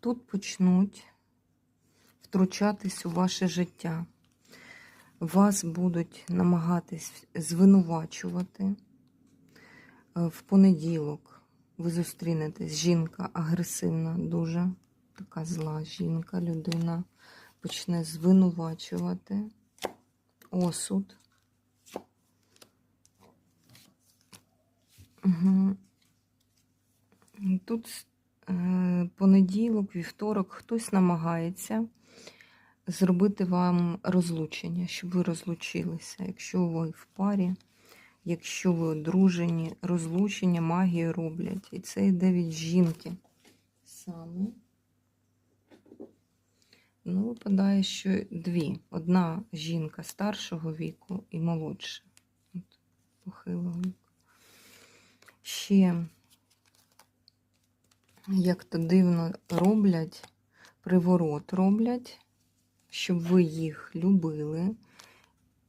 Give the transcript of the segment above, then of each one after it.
тут почнуть втручатись у ваше життя. Вас будуть намагатись звинувачувати. Е, В понеділок ви зустрінетесь. Жінка агресивна, дуже така зла жінка, людина почне звинувачувати. Осуд. Угу. Тут е, понеділок, вівторок, хтось намагається зробити вам розлучення, щоб ви розлучилися. Якщо ви в парі, якщо ви одружені, розлучення магію роблять. І це йде від жінки саме. Ну, випадає, що дві. Одна жінка старшого віку і молодша. От, похилого віку. Ще, як то дивно роблять, приворот роблять, щоб ви їх любили.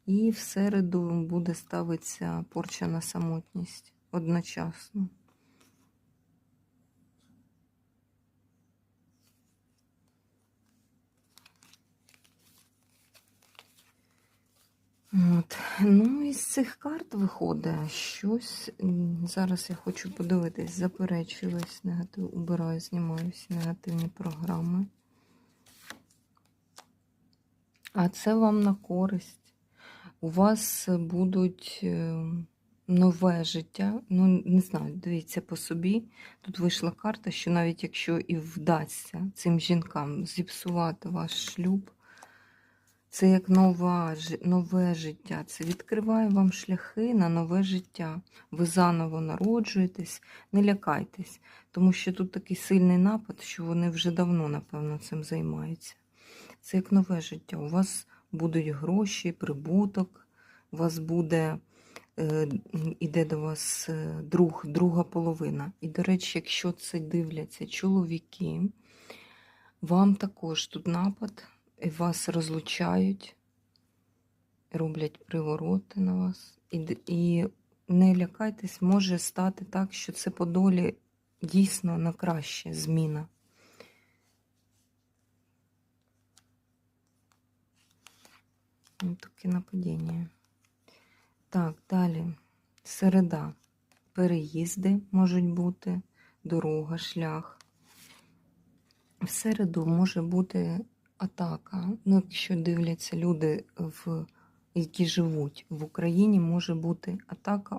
І в середу буде ставитися порча на самотність одночасно. От. Ну, із цих карт виходить щось. Зараз я хочу подивитись, заперечую весь негатив, убираю, знімаю всі негативні програми. А це вам на користь. У вас будуть е, нове життя. Ну, не знаю, дивіться по собі. Тут вийшла карта, що навіть якщо і вдасться цим жінкам зіпсувати ваш шлюб, це як нова, нове життя. Це відкриває вам шляхи на нове життя. Ви заново народжуєтесь, не лякайтесь, тому що тут такий сильний напад, що вони вже давно, напевно, цим займаються. Це як нове життя. У вас будуть гроші, прибуток, у вас буде, е, іде до вас е, друг, друга половина. І, до речі, якщо це дивляться чоловіки, вам також тут напад, і вас розлучають, роблять привороти на вас. І, і не лякайтесь, може стати так, що це по долі дійсно на краще зміна. Ну, Таке нападіння. Так, далі. Середа. Переїзди можуть бути, дорога, шлях. В середу може бути атака. Ну, якщо дивляться люди, в, які живуть в Україні, може бути атака